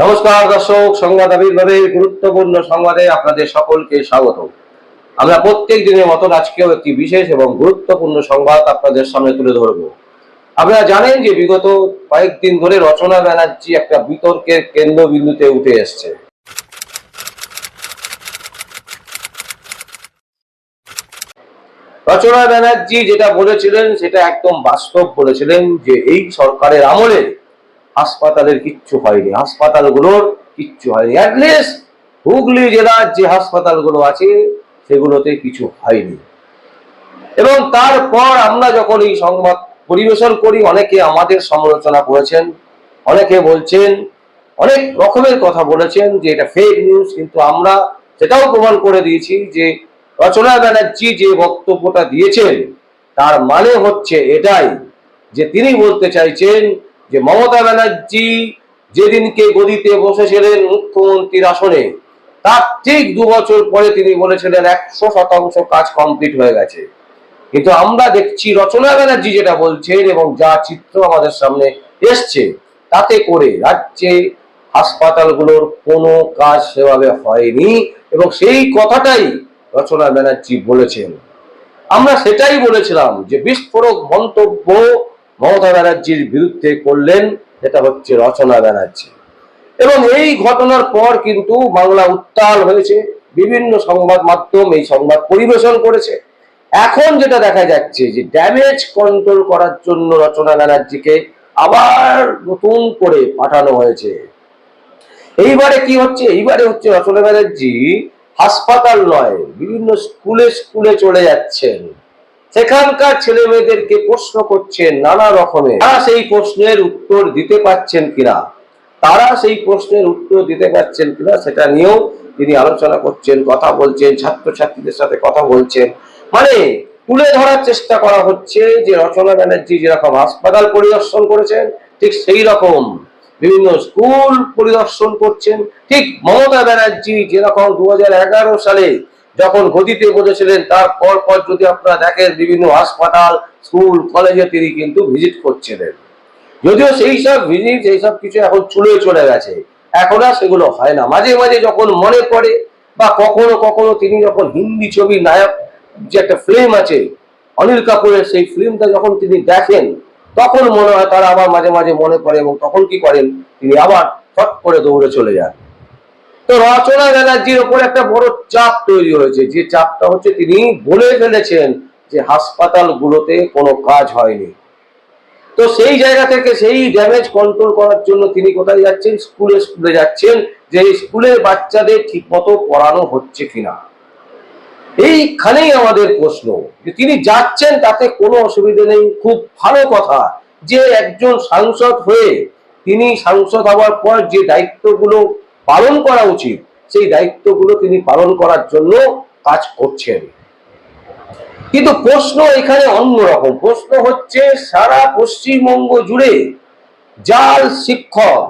নমস্কার দর্শক, সংবাদ আবির্ভাবের গুরুত্বপূর্ণ সংবাদে আপনাদের সকলকে স্বাগত। আমরা প্রত্যেক দিনের মতন আজকেও একটি বিশেষ এবং গুরুত্বপূর্ণ সংবাদ আপনাদের সামনে তুলে ধরব। আপনারা জানেন যে বিগত কয়েকদিন ধরে রচনা ব্যানার্জি একটা বিতর্কের কেন্দ্রবিন্দুতে উঠে এসছে। রচনা ব্যানার্জি যেটা বলেছিলেন, সেটা একদম বাস্তব বলেছিলেন যে এই সরকারের আমলে হাসপাতালের কিচ্ছু হয়নি। হাসপাতালগুলোর কিচ্ছু হয়নি। অ্যাটলিস্ট হুগলি জেলার যে হাসপাতালগুলো আছে, সেগুলোতে কিছু হয়নি। এবং তারপর আমরা যখন এই সংবাদ পরিবেশন করি, অনেকে আমাদের সমালোচনা করেছেন, অনেকে বলছেন, অনেক রকমের কথা বলেছেন যে এটা ফেক নিউজ কিন্তু আমরা সেটাও প্রমাণ করে দিয়েছি যে রচনা ব্যানার্জি যে বক্তব্যটা দিয়েছেন, তার মানে হচ্ছে এটাই যে তিনি বলতে চাইছেন যে মমতা ব্যানার্জি যেদিনকে গদিতে বসেছিলেন মুখ্যমন্ত্রীর আসনে, তার ঠিক দু বছর পরে তিনি বলেছিলেন একশো শতাংশ কাজ কমপ্লিট হয়ে গেছে। কিন্তু আমরা দেখছি রচনা ব্যানার্জি যেটা বলছেন এবং যা চিত্র আমাদের সামনে এসছে, তাতে করে রাজ্যে হাসপাতালগুলোর কোনো কাজ সেভাবে হয়নি এবং সেই কথাটাই রচনা ব্যানার্জি বলেছেন। আমরা সেটাই বলেছিলাম যে বিস্ফোরক মন্তব্য মমতা ব্যানার্জির বিরুদ্ধে করলেন এটা হচ্ছে রচনা ব্যানার্জি। এবং এই ঘটনার পর কিন্তু বাংলা উত্তাল হয়েছে, বিভিন্ন সংবাদ মাধ্যম এই সংবাদ পরিবেশন করেছে। এখন যেটা দেখা যাচ্ছে যে ড্যামেজ কন্ট্রোল করার জন্য রচনা ব্যানার্জিকে আবার নতুন করে পাঠানো হয়েছে। এইবারে কি হচ্ছে? এইবারে হচ্ছে রচনা ব্যানার্জি হাসপাতাল নয়, বিভিন্ন স্কুলে স্কুলে চলে যাচ্ছেন। সেখানকার ছেলে মেয়েদেরকে প্রশ্ন করছেন নানা রকমের। তারা সেই প্রশ্নের উত্তর দিতে পারছেন কিনা? তারা সেই প্রশ্নের উত্তর দিতে পারছেন কিনা সেটা নিয়েও তিনি আলোচনা করছেন, কথা বলছেন, ছাত্রছাত্রীদের সাথে কথা বলছেন। মানে তুলে ধরার চেষ্টা করা হচ্ছে যে রচনা ব্যানার্জি যেরকম হাসপাতাল পরিদর্শন করেছেন, ঠিক সেই রকম। বিভিন্ন স্কুল পরিদর্শন করছেন, ঠিক মমতা ব্যানার্জি যেরকম দু হাজার এগারো সালে যখন গদিতে বসেছিলেন তার পর পর যদি আপনারা দেখেন বিভিন্ন হাসপাতাল, স্কুল, কলেজে তিনি কিন্তু ভিজিট করছিলেন। যদিও সেই সব ভিজিট, সেই সব কিছু এখন চুলে চলে গেছে। এখন আর সেগুলো হয় না। মাঝে মাঝে যখন মনে পড়ে বা কখনো কখনো তিনি যখন হিন্দি ছবি নায়ক যে একটা ফিল্ম আছে, অনিল কাপুরের সেই ফিল্মটা যখন তিনি দেখেন, তখন মনে হয় তার আবার মাঝে মাঝে মনে পড়ে এবং তখন কি করেন, তিনি আবার ফট করে দৌড়ে চলে যান। তো রচনা ব্যানার্জির ওপর একটা বড় চাপ তৈরি হয়েছে। যে চাপটা হচ্ছে তিনি বলে ফেলেছেন যে হাসপাতালগুলোতে কোনো কাজ হয়নি। তো সেই জায়গা থেকে সেই ড্যামেজ কন্ট্রোল করার জন্য তিনি কোথায় যাচ্ছেন? স্কুলে স্কুলে যাচ্ছেন যে স্কুলের বাচ্চাদের ঠিক মতো পড়ানো হচ্ছে কিনা। এইখানেই আমাদের প্রশ্ন যে তিনি যাচ্ছেন তাতে কোনো অসুবিধা নেই। খুব ভালো কথা যে একজন সাংসদ হয়ে তিনি সাংসদ হওয়ার পর যে দায়িত্বগুলো পালন করা উচিত, সেই দায়িত্বগুলো তিনি পালন করার জন্য কাজ করছেন। কিন্তু প্রশ্ন এখানে অন্যরকম। প্রশ্ন হচ্ছে, সারা পশ্চিমবঙ্গ জুড়ে জাল শিক্ষক,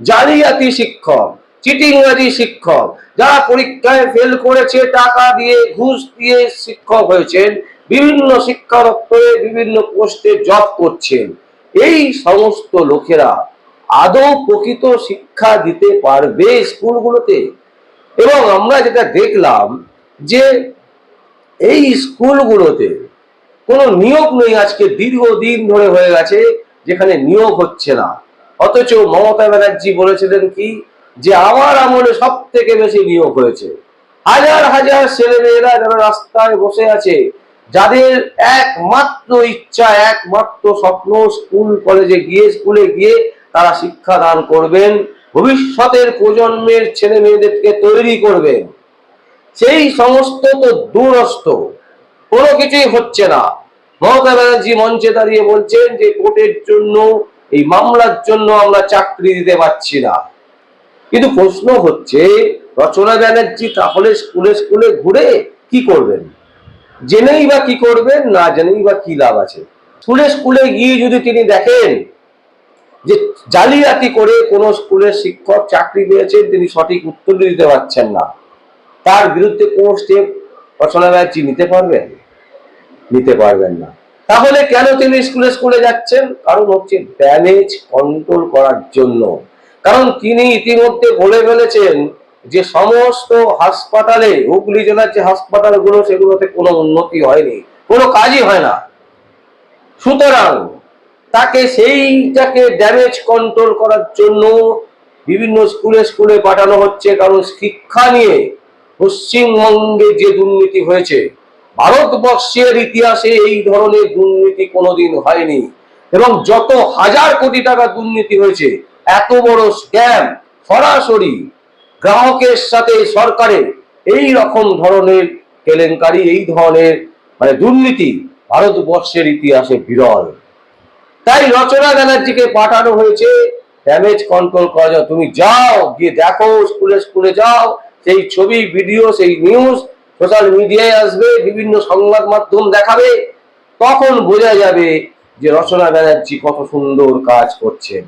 জালিয়াতি শিক্ষক, চিটিংবাজি শিক্ষক, যারা পরীক্ষায় ফেল করেছে, টাকা দিয়ে, ঘুষ দিয়ে শিক্ষক হয়েছেন, বিভিন্ন শিক্ষা দপ্তরে বিভিন্ন পোস্টে জব করছেন, এই সমস্ত লোকেরা আদৌ প্রকৃত শিক্ষা দিতে পারবে স্কুলগুলোতে? এবং আমরা যেটা দেখলাম যে এই স্কুলগুলোতে কোনো নিয়োগ নেই আজকে, দীর্ঘদিন ধরে হয়ে গেছে, যেখানে নিয়োগ হচ্ছে না। অথচ মমতা ব্যানার্জি বলেছিলেন কি যে আমার আমলে সব থেকে বেশি নিয়োগ হয়েছে। হাজার হাজার ছেলেমেয়েরা যারা রাস্তায় বসে আছে, যাদের একমাত্র ইচ্ছা, একমাত্র স্বপ্ন, স্কুল, কলেজে গিয়ে, স্কুলে গিয়ে তারা শিক্ষা দান করবেন, ভবিষ্যতের প্রজন্মের ছেলে মেয়েদেরকে তৈরি করবেন। সেই সমস্ত তো দূরস্থ কোনো কিছুই হচ্ছে না। মমতা ব্যানার্জি মঞ্চে দাঁড়িয়ে বলছেন যে কোর্টের জন্য, এই মামলার জন্য আমরা চাকরি দিতে পারছি না। কিন্তু প্রশ্ন হচ্ছে, রচনা ব্যানার্জি তাহলে স্কুলে স্কুলে ঘুরে কি করবেন? জেনেই বা কি করবেন, না জেনেই বা কি লাভ আছে? স্কুলে স্কুলে গিয়ে যদি তিনি দেখেন যে জালিয়াতি করে কোনো স্কুলের শিক্ষক চাকরি পেয়েছেন, তিনি সঠিক উত্তর দিতে পারছেন না। তার বিরুদ্ধে কোন স্টেপ রচনা ব্যানার্জি নিতে পারবেন? নিতে পারবেন না। তাহলে কেন তিনি স্কুলে স্কুলে যাচ্ছেন? কারণ হচ্ছে ড্যামেজ কন্ট্রোল করার জন্য। কারণ তিনি ইতিমধ্যে বলে ফেলেছেন যে সমস্ত হাসপাতালে, হুগলি জেলার যে হাসপাতালগুলো, সেগুলোতে কোনো উন্নতি হয়নি। কোনো কাজই হয় না। সুতরাং তাকে সেইটাকে ড্যামেজ কন্ট্রোল করার জন্য বিভিন্ন স্কুলে স্কুলে পাঠানো হচ্ছে। কারণ শিক্ষা নিয়ে পশ্চিমবঙ্গে যে দুর্নীতি হয়েছে, ভারতবর্ষের ইতিহাসে এই ধরনের দুর্নীতি কোনোদিন হয়নি। এবং যত হাজার কোটি টাকা দুর্নীতি হয়েছে, এত বড় স্ক্যাম সরাসরি গ্রাহকের সাথে সরকারের এই রকম ধরনের কেলেঙ্কারি, এই ধরনের মানে দুর্নীতি ভারতবর্ষের ইতিহাসে বিরল। তাই রচনা ব্যানার্জিকে পাঠানো হয়েছে। ড্যামেজ কন্ট্রোল করা যাও তুমি যাও, গিয়ে দেখো স্কুলে স্কুলে যাও। সেই ছবি ভিডিও সেই নিউজ সোশ্যাল মিডিয়ায় আসবে, বিভিন্ন সংবাদ মাধ্যম দেখাবে। তখন বোঝা যাবে যে রচনা ব্যানার্জি কত সুন্দর কাজ করছেন।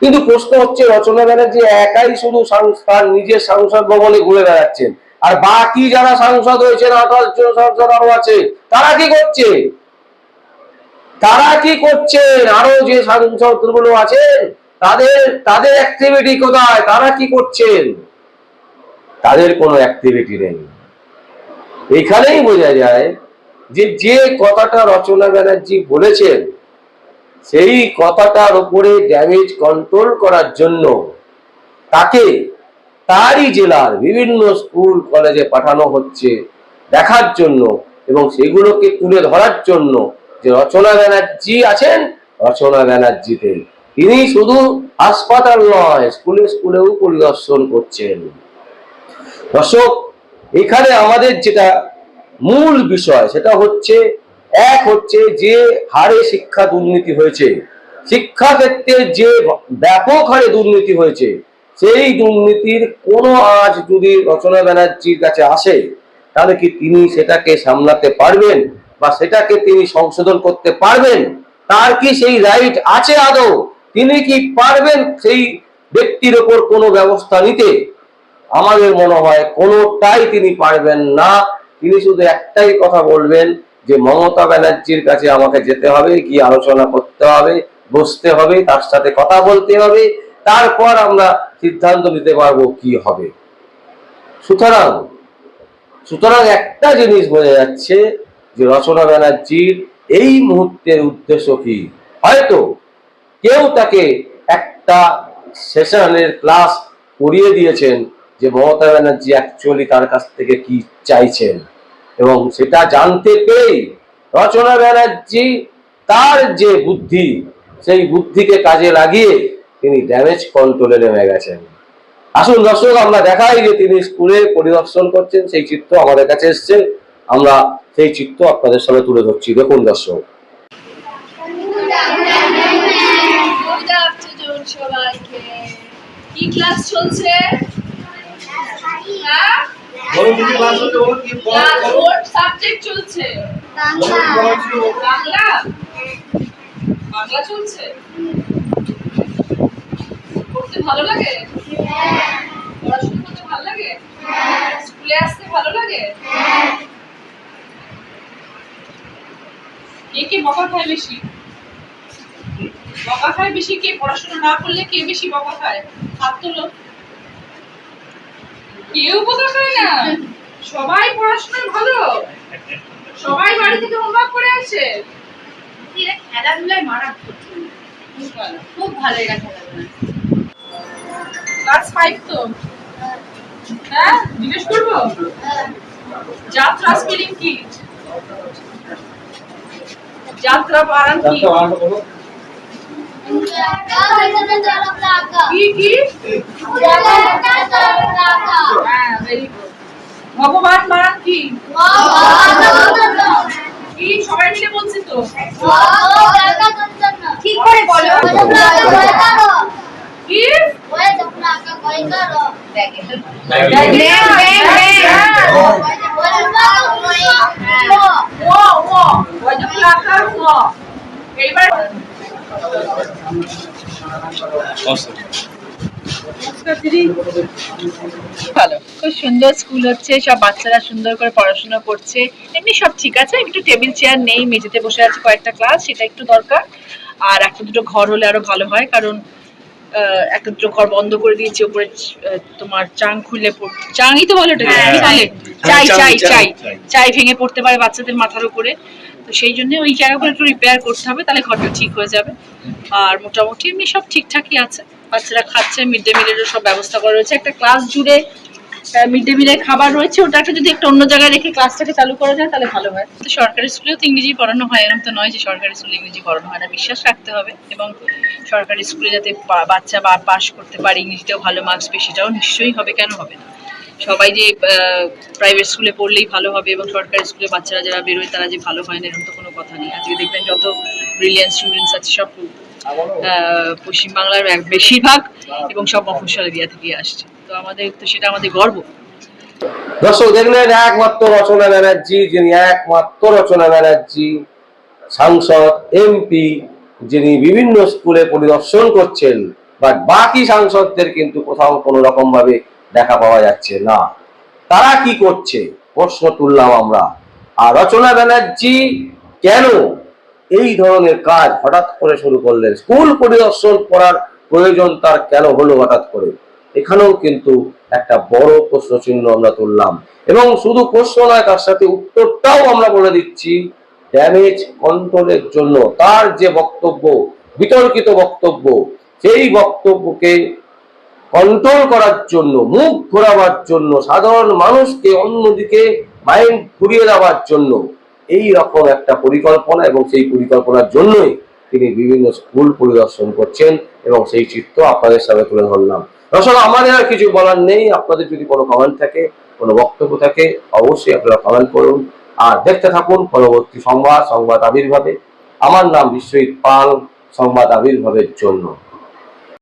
কিন্তু প্রশ্ন হচ্ছে, রচনা ব্যানার্জি একাই শুধু সংস্থার নিজের সাংসদ ভবনে ঘুরে বেড়াচ্ছেন। আর বাকি যারা সাংসদ হয়েছেন আঠাশ জন সাংসদ আরও আছে, তারা কি করছে? তারা কি করছেন? আরও যে সাংসদগুলো আছেন, তাদের তাদের অ্যাক্টিভিটি কোথায়? তারা কি করছেন? তাদের কোনো অ্যাক্টিভিটি নেই। এখানেই বোঝা যায় যে যে কথাটা রচনা ব্যানার্জি বলেছেন, সেই কথাটার উপরে ড্যামেজ কন্ট্রোল করার জন্য তাকে তারই জেলার বিভিন্ন স্কুল কলেজে পাঠানো হচ্ছে দেখার জন্য এবং সেগুলোকে তুলে ধরার জন্য যে রচনা ব্যানার্জি আছেন, রচনা ব্যানার্জিতে। তিনি শুধু হাসপাতাল নয়, স্কুলে স্কুলেও পরিদর্শন করছেন। দর্শক, এখানে আমাদের যেটা মূল বিষয়, সেটা হচ্ছে, এক হচ্ছে যে হারে শিক্ষা দুর্নীতি হয়েছে শিক্ষা ক্ষেত্রে যে ব্যাপক হারে দুর্নীতি হয়েছে, সেই দুর্নীতির কোনো আজ যদি রচনা ব্যানার্জির কাছে আসে, তাহলে কি তিনি সেটাকে সামলাতে পারবেন? বা সেটাকে তিনি সংশোধন করতে পারবেন, তার কি সেই রাইট আছে আদৌ? তিনি কি পারবেন সেই ব্যক্তির ওপর কোনো ব্যবস্থা নিতে? আমাদের মনে হয় কোনোটাই তিনি পারবেন না। তিনি শুধু একটাই কথা বলবেন যে মমতা ব্যানার্জির কাছে আমাকে যেতে হবে, গিয়ে আলোচনা করতে হবে, বসতে হবে, তার সাথে কথা বলতে হবে, তারপর আমরা সিদ্ধান্ত নিতে পারব কি হবে। সুতরাং সুতরাং একটা জিনিস বোঝা যাচ্ছে যে রচনা ব্যানার্জির এই মুহূর্তের উদ্দেশ্য কি? হয়তো কেউ তাকে একটা সেশনের ক্লাস করিয়ে দিয়েছেন যে মমতা ব্যানার্জি অ্যাকচুয়ালি তার কাছ থেকে কি চাইছেন। এবং সেটা জানতে পেরেই রচনা ব্যানার্জি তার যে বুদ্ধি, সেই বুদ্ধিকে কাজে লাগিয়ে তিনি ড্যামেজ কন্ট্রোলে নেমে গেছেন। আসুন দর্শক, আমরা দেখাই যে তিনি স্কুলে পরিদর্শন করছেন, সেই চিত্র আমাদের কাছে এসছে। আমরা সেই চিত্র আপনাদের সামনে তুলে ধরছি। দেখুন দর্শক। কি ক্লাস চলছে সাবজেক্ট চলছে বাংলা বাংলা চলছে ভালো লাগে স্কুলে আসতে ভালো লাগে কে কে বকা খায় বেশি? বকা খায় বেশি কে? পড়াশোনা না করলে কে বেশি বকা খায়? হাত তোলো কেউ বকা খায় না। সবাই পড়াশোনায় ভালো। সবাই বাড়ি থেকে হোমওয়ার্ক করে আসে। খেলাধুলায় মারাত্মক। খুব ভালো এরা খেলাধুলা ক্লাস ফাইভ তো। হ্যাঁ জিজ্ঞেস করব? যাত্রা স্পেলিং কি? যাত্রা বানান কি? কি কি? হ্যাঁ ভেরি গুড ভগবান বানান কি? কি? সবাই মিলে বলছি তো। ঠিক করে বলো। কি? ও ও ওই ভালো, খুব সুন্দর স্কুল হচ্ছে, সব বাচ্চারা সুন্দর করে পড়াশোনা করছে। এমনি সব ঠিক আছে, একটু টেবিল চেয়ার নেই, মেঝেতে বসে আছে কয়েকটা ক্লাস সেটা একটু দরকার। আর একটা দুটো ঘর হলে আরও ভালো হয়, কারণ একটা ঘর বন্ধ করে দিয়েছি ওপরে তোমার চাং খুলে চাংই তো বলে হ্যাঁ, চাই চাই চাই। চাই ভেঙে পড়তে পারে বাচ্চাদের মাথার উপরে। তো সেই জন্য ওই জায়গাগুলো একটু রিপেয়ার করতে হবে তাহলে ঘরটা ঠিক হয়ে যাবে। আর মোটামুটি এমনি সব ঠিকঠাকই আছে। বাচ্চারা খাচ্ছে মিড ডে মিলেরও সব ব্যবস্থা করা রয়েছে। একটা ক্লাস জুড়ে মিড ডে মিলের খাবার রয়েছে, ওটাকে যদি একটা অন্য জায়গায় রেখে ক্লাসটাকে চালু করা যায়, তাহলে ভালো হয়। তো সরকারি স্কুলেও তো ইংরেজি পড়ানো হয়, এরকম তো নয় যে সরকারি স্কুলে ইংরেজি পড়ানো হয় না, বিশ্বাস রাখতে হবে। এবং সরকারি স্কুলে যাতে বাচ্চা বা পাশ করতে পারে ইংরেজিতেও ভালো মার্কস সেটাও নিশ্চয়ই হবে, কেন হবে না? সবাই যে প্রাইভেট স্কুলে পড়লেই ভালো হবে এবং সরকারি স্কুলে বাচ্চারা যারা বেরোয়, তারা যে ভালো হয় না, এরকম তো কোনো কথা নেই। আজকে দেখবেন যত ব্রিলিয়ান্ট স্টুডেন্টস আছে, সব পশ্চিমবাংলার বেশিরভাগ এবং সব মফস্বল এরিয়া থেকে আসছে। তো আমাদের, তো সেটা আমাদের গর্ব। দর্শক, দেখলেন একমাত্র রচনা ব্যানার্জি, যিনি একমাত্র রচনা ব্যানার্জি, সাংসদ, এমপি, যিনি বিভিন্ন স্কুলে পরিদর্শন করছেন বাট বাকি সাংসদদের কিন্তু কোথাও কোনো রকম ভাবে দেখা পাওয়া যাচ্ছে না। তারা কি করছে? প্রশ্ন তুললাম আমরা। আর রচনা ব্যানার্জি কেন এই ধরনের কাজ হঠাৎ করে শুরু করলেন। স্কুল পরিদর্শন করার প্রয়োজন তার কেন হলো হঠাৎ করে? এখানেও কিন্তু একটা বড় প্রশ্ন চিহ্ন আমরা তুললাম। এবং শুধু প্রশ্ন নয়, তার সাথে উত্তরটাও আমরা বলে দিচ্ছি। ড্যামেজ কন্ট্রোলের জন্য তার যে বক্তব্য, বিতর্কিত বক্তব্য, সেই বক্তব্যকে কন্ট্রোল করার জন্য, মুখ ঘোরাবার জন্য, সাধারণ মানুষকে অন্যদিকে মাইন্ড ঘুরিয়ে দেওয়ার জন্য এই রকম একটা পরিকল্পনা এবং সেই পরিকল্পনার জন্যই তিনি বিভিন্ন স্কুল পরিদর্শন করছেন এবং সেই চিত্র আপনাদের সামনে তুলে ধরলাম। দর্শক, আমাদের আর কিছু বলার নেই। আপনাদের যদি কোনো কমেন্ট থাকে, কোনো বক্তব্য থাকে, অবশ্যই আপনারা কমেন্ট করুন। আর দেখতে থাকুন পরবর্তী সংবাদ সংবাদ আবির্ভাবে। আমার নাম বিশ্বজিৎ পাল, সংবাদ আবির্ভাবের জন্য।